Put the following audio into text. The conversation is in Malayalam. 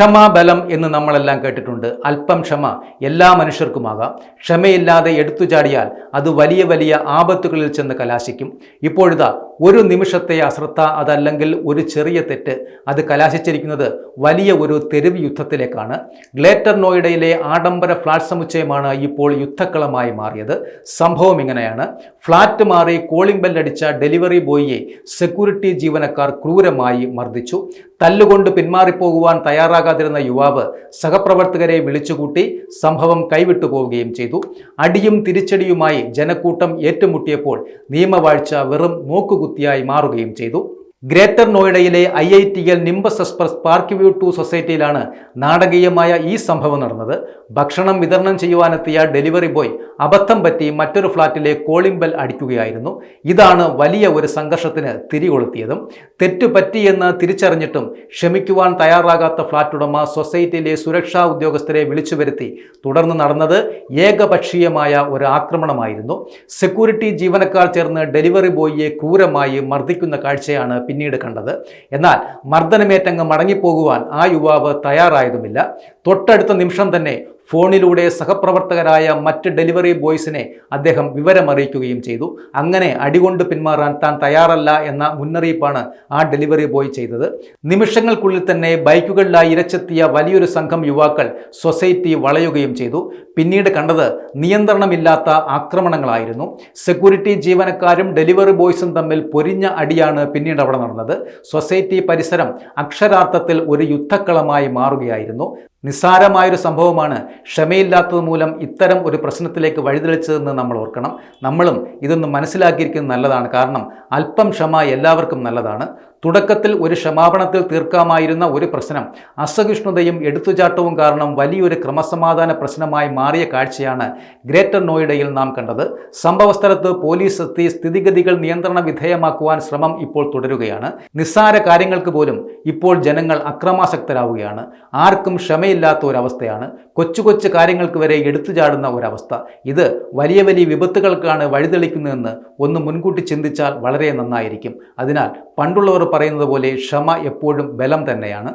ക്ഷമാബലം എന്ന് നമ്മളെല്ലാം കേട്ടിട്ടുണ്ട്. അല്പം ക്ഷമ എല്ലാ മനുഷ്യർക്കുമാകാം. ക്ഷമയില്ലാതെ എടുത്തുചാടിയാൽ അത് വലിയ വലിയ ആപത്തുകളിൽ ചെന്ന് കലാശിക്കും. ഇപ്പോഴിതാ ഒരു നിമിഷത്തെ അശ്രദ്ധ അതല്ലെങ്കിൽ ഒരു ചെറിയ തെറ്റ് അത് കലാശിച്ചിരിക്കുന്നത് വലിയ ഒരു തെരുവ് യുദ്ധത്തിലേക്കാണ്. ഗ്ലേറ്റർ നോയിഡയിലെ ആഡംബര ഫ്ലാറ്റ് സമുച്ചയമാണ് ഇപ്പോൾ യുദ്ധക്കളമായി മാറിയത്. സംഭവം ഇങ്ങനെയാണ്. ഫ്ലാറ്റ് മാറി കോളിംഗ് ബെല്ലടിച്ച ഡെലിവറി ബോയിയെ സെക്യൂരിറ്റി ജീവനക്കാർ ക്രൂരമായി മർദ്ദിച്ചു. തല്ലുകൊണ്ട് പിന്മാറിപ്പോകുവാൻ തയ്യാറാകാതിരുന്ന യുവാവ് സഹപ്രവർത്തകരെ വിളിച്ചുകൂട്ടി സംഭവം കൈവിട്ടു പോവുകയും ചെയ്തു. അടിയും തിരിച്ചടിയുമായി ജനക്കൂട്ടം ഏറ്റുമുട്ടിയപ്പോൾ നിയമവാഴ്ച വെറും നോക്കുകുത്തിയായി മാറുകയും ചെയ്തു. Greater നോയിഡയിലെ I I T L Nimbus express park view two സൊസൈറ്റിയിലാണ് നാടകീയമായ ഈ സംഭവം നടന്നത്. ഭക്ഷണം വിതരണം ചെയ്യുവാനെത്തിയ ഡെലിവറി ബോയ് അബദ്ധം പറ്റി മറ്റൊരു ഫ്ളാറ്റിലെ കോളിംഗ് ബെൽ അടിക്കുകയായിരുന്നു. ഇതാണ് വലിയ ഒരു സംഘർഷത്തിന് തിരികൊളുത്തിയതും. തെറ്റു പറ്റിയെന്ന് തിരിച്ചറിഞ്ഞിട്ടും ക്ഷമിക്കുവാൻ തയ്യാറാകാത്ത ഫ്ളാറ്റ് ഉടമ സൊസൈറ്റിയിലെ സുരക്ഷാ ഉദ്യോഗസ്ഥരെ വിളിച്ചു വരുത്തി. തുടർന്ന് നടന്നത് ഏകപക്ഷീയമായ ഒരു ആക്രമണമായിരുന്നു. സെക്യൂരിറ്റി ജീവനക്കാർ ചേർന്ന് ഡെലിവറി ബോയിയെ ക്രൂരമായി മർദ്ദിക്കുന്ന കാഴ്ചയാണ് പിന്നീട് കണ്ടത്. എന്നാൽ മർദ്ദനമേറ്റങ്ങ് മടങ്ങിപ്പോകുവാൻ ആ യുവാവ് തയ്യാറായതുമില്ല. തൊട്ടടുത്ത നിമിഷം തന്നെ ഫോണിലൂടെ സഹപ്രവർത്തകരായ മറ്റ് ഡെലിവറി ബോയ്സിനെ അദ്ദേഹം വിവരമറിയിക്കുകയും ചെയ്തു. അങ്ങനെ അടികൊണ്ട് പിന്മാറാൻ താൻ തയ്യാറല്ല എന്ന മുന്നറിയിപ്പാണ് ആ ഡെലിവറി ബോയ് ചെയ്തത്. നിമിഷങ്ങൾക്കുള്ളിൽ തന്നെ ബൈക്കുകളിലായി ഇരച്ചെത്തിയ വലിയൊരു സംഘം യുവാക്കൾ സൊസൈറ്റി വളയുകയും ചെയ്തു. പിന്നീട് കണ്ടത് നിയന്ത്രണമില്ലാത്ത ആക്രമണങ്ങളായിരുന്നു. സെക്യൂരിറ്റി ജീവനക്കാരും ഡെലിവറി ബോയ്സും തമ്മിൽ പൊരിഞ്ഞ അടിയാണ് പിന്നീട് അവിടെ നടന്നത്. സൊസൈറ്റി പരിസരം അക്ഷരാർത്ഥത്തിൽ ഒരു യുദ്ധക്കളമായി മാറുകയായിരുന്നു. നിസ്സാരമായൊരു സംഭവമാണ് ക്ഷമയില്ലാത്തത് മൂലം ഇത്തരം ഒരു പ്രശ്നത്തിലേക്ക് വഴിതെളിച്ചതെന്ന് നമ്മൾ ഓർക്കണം. നമ്മളും ഇതൊന്ന് മനസ്സിലാക്കിയിരിക്കുന്നത് നല്ലതാണ്. കാരണം അല്പം ക്ഷമ എല്ലാവർക്കും നല്ലതാണ്. തുടക്കത്തിൽ ഒരു ക്ഷമാപണത്തിൽ തീർക്കാമായിരുന്ന ഒരു പ്രശ്നം അസഹിഷ്ണുതയും എടുത്തുചാട്ടവും കാരണം വലിയൊരു ക്രമസമാധാന പ്രശ്നമായി മാറിയ കാഴ്ചയാണ് ഗ്രേറ്റർ നോയിഡയിൽ നാം കണ്ടത്. സംഭവസ്ഥലത്ത് പോലീസ് എത്തി സ്ഥിതിഗതികൾ നിയന്ത്രണ വിധേയമാക്കുവാൻ ശ്രമം ഇപ്പോൾ തുടരുകയാണ്. നിസ്സാര കാര്യങ്ങൾക്ക് പോലും ഇപ്പോൾ ജനങ്ങൾ അക്രമാസക്തരാവുകയാണ്. ആർക്കും ക്ഷമയില്ലാത്ത ഒരവസ്ഥയാണ്. കൊച്ചു കൊച്ചു കാര്യങ്ങൾക്ക് വരെ എടുത്തുചാടുന്ന ഒരവസ്ഥ. ഇത് വലിയ വലിയ വിപത്തുകൾക്കാണ് വഴിതെളിക്കുന്നതെന്ന് ഒന്ന് മുൻകൂട്ടി ചിന്തിച്ചാൽ വളരെ നന്നായിരിക്കും. അതിനാൽ പണ്ടുള്ളവർ പറയുന്നത് പോലെ ക്ഷമ എപ്പോഴും ബലം തന്നെയാണ്.